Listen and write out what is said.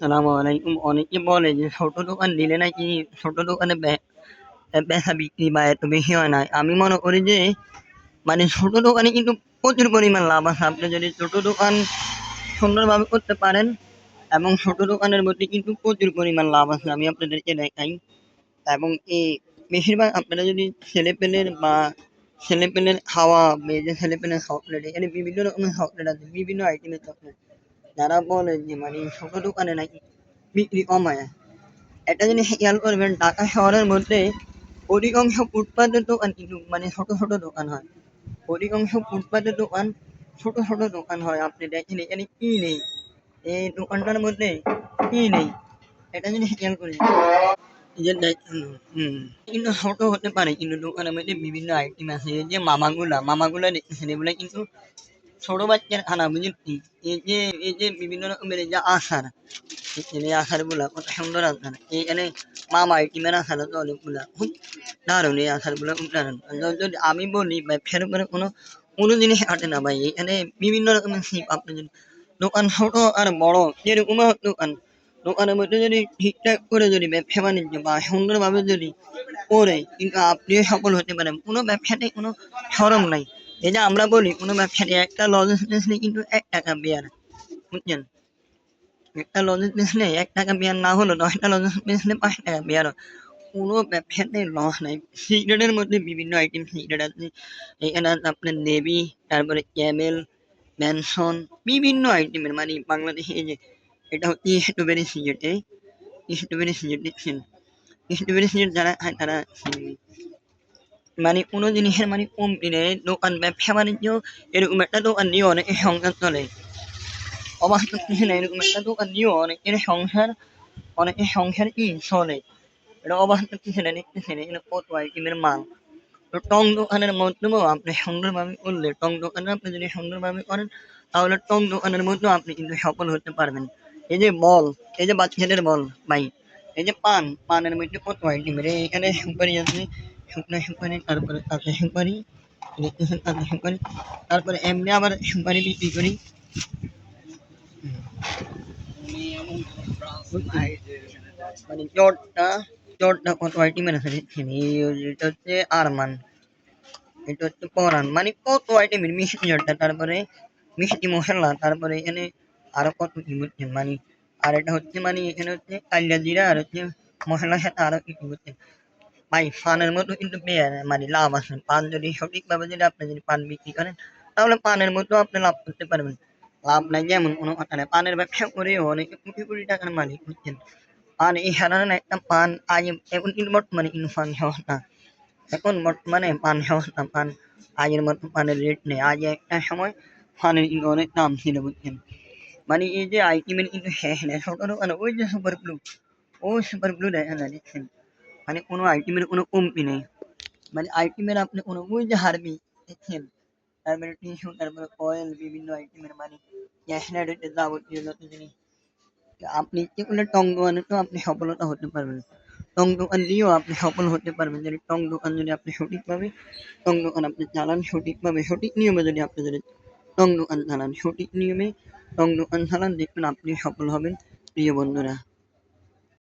অনেকে বলে যে ছোট দোকান দিলে নাকি ছোট দোকানে বেচা বিক্রি বা এত বেশি হয় না। আমি মনে করি যে মানে ছোট দোকানে কিন্তু প্রচুর পরিমাণ লাভ আছে। আপনি যদি ছোট দোকান সুন্দরভাবে করতে পারেন এবং ছোট দোকানের মধ্যে কিন্তু প্রচুর পরিমাণ লাভ আছে। আমি আপনাদেরকে দেখাই এবং এই বেশিরভাগ আপনারা যদি ছেলেপেলের বা ছেলেপেলের খাওয়া যে ছেলেপেলের চকলেট এখানে বিভিন্ন রকমের চকলেট আছে, বিভিন্ন আইটেমের চকলেট। যারা বলে যে মানে ছোট দোকানে নাকি বিক্রি কম হয়। একটা জিনিস খেয়াল করবেন ঢাকা শহরের মধ্যে অধিকাংশ ফুটপাতের দোকান কিন্তু মানে ছোট, ছোট দোকান হয়। অধিকাংশ ফুটপাতের দোকান ছোট, ছোট দোকান হয়। আপনি দেখেন এখানে কি নেই? এই দোকানটার মধ্যে কি নেই? একটা জিনিস খেয়াল করবেন। এই যে কিন্তু ছোট হতে পারে কিন্তু দোকানের মধ্যে বিভিন্ন আইটেম আছে। যে মামাগুলা, মামাগুলা দেখতেছেন এগুলা কিন্তু ছোট বাচ্চার খানা বুঝেছেন? এই যে এই যে বিভিন্ন রকমের যে দেখছেন এই আচারগুলা কত সুন্দর আচার। এইখানে মামা আইটেমের আচার আছে অনেকগুলা। খুব দারুণ এই আচারগুলা খুব দারুণ। যদি আমি বলি ব্যবসার উপরে কোনো, কোনো জিনিস আটে না ভাই। এখানে বিভিন্ন রকমের শিপ আপনি যদি দোকান ছোট আর বড় যেরকম দোকান, দোকানের মধ্যে যদি ঠিকঠাক করে যদি ব্যবসা বাণিজ্য বা সুন্দরভাবে যদি করে কিন্তু আপনিও সফল হতে পারেন। কোনো ব্যবসাতে কোনো শরম নাই। যে আমরা বলি কোনো ব্যবসাতে একটা লজেন্স বেচলে কিন্তু এক টাকা বেয়ার। বুঝছেন? একটা লজেন্স বেচলে ৳১ বেয়ার না হলেও ১০ টা লজেন্স বেচলে ৳৫ বেয়ার হয়। কোনো ব্যবসাতে লস নাই। সিগারেটের মধ্যে বিভিন্ন আইটেম সিগারেট আছে। এখানে আপনার নেভি, তারপরে ক্যামেল, ম্যানসন বিভিন্ন আইটেমের মানে বাংলাদেশে এই যে এটা হচ্ছে strawberry cigarette strawberry cigarette? Strawberry cigarette যারা তারা। মানে কোনো জিনিসের মানে কমতি নেই। দোকান ব্যবসা বাণিজ্য এরকম একটা দোকান দিয়েও অনেকের সংসার চলে। না এরকম একটা দোকান দিয়েও অনেকের সংসার অনেকের সংসার কি চলে। এটা অবাক লাগতেছে না দেখতেছেন এখানে কত আইটেমের মাল। তো টং দোকানের মধ্যেও আপনি সুন্দরভাবে করলে টং দোকানে আপনি যদি সুন্দরভাবে করেন তাহলে টং দোকানের মধ্যেও আপনি কিন্তু সফল হতে পারবেন। এই যে বল, এই যে বাচ্চাদের বল ভাই, এই যে পান, পানের মধ্যে কত আইটেমের এখানে সুপারি আছে, তারপরে এমনি আবার সুপারি বিক্রি করি। মানে চটটা, কত আইটেমের আছে এটা হচ্ছে আরমান, এটা হচ্ছে। মানে কত আইটেমের মিষ্টি তারপরে মিষ্টি মশলা, তারপরে এখানে আরও কত মানে আর এটা হচ্ছে মানে এখানে হচ্ছে কালিয়া জিরা আর হচ্ছে মশলার সাথে আরও কিছু বুঝছেন? পানের মধ্যেও কিন্তু বেয়া মানে লাভ আছে। পান যদি সঠিকভাবে যদি আপনি যদি পান বিক্রি করেন তাহলে পানের মধ্যেও আপনি লাভ করতে পারবেন। লাভ নাই এমন কোনো কথা নাই। পানের ব্যবসা করেও অনেকে কোটি, কোটি টাকার মালিক বুঝছেন? পান এই সাধারণ একটা পান আজ এখন কিন্তু বর্তমানে কিন্তু পান না। এখন বর্তমানে পান না। পান আগের মতো পানের রেট নেই। আগে একটা সময় পানের কিন্তু অনেক দাম ছিল বুঝছেন? মানে এই যে আইটেমের কিন্তু শেষ নেই। ছোট দোকানে ওই যে সুপার গ্লু, ওই সুপার গ্লু দেখেন না দেখছেন? মানে কোনো আইটেমের কোনো কমতি নেই। মানে আইটেমের আপনি কোনো ওই যে হারবিক দেখছেন? তারপরে টিস্যু, তারপরে অয়েল বিভিন্ন আইটেমের মানে ক্যাশনার হইতে যাবতীয় যত জিনিস। আপনি করলে টং দোকানেও আপনি সফলতা হতে পারবেন। টং দোকান দিয়েও আপনি সফল হতে পারবেন। যদি টং দোকান যদি আপনি সঠিকভাবে টং দোকান আপনি চালান সঠিকভাবে, সঠিক নিয়মে যদি আপনি যদি টং দোকান চালান, সঠিক নিয়মে টং দোকান চালান দেখবেন আপনি সফল হবেন প্রিয় বন্ধুরা।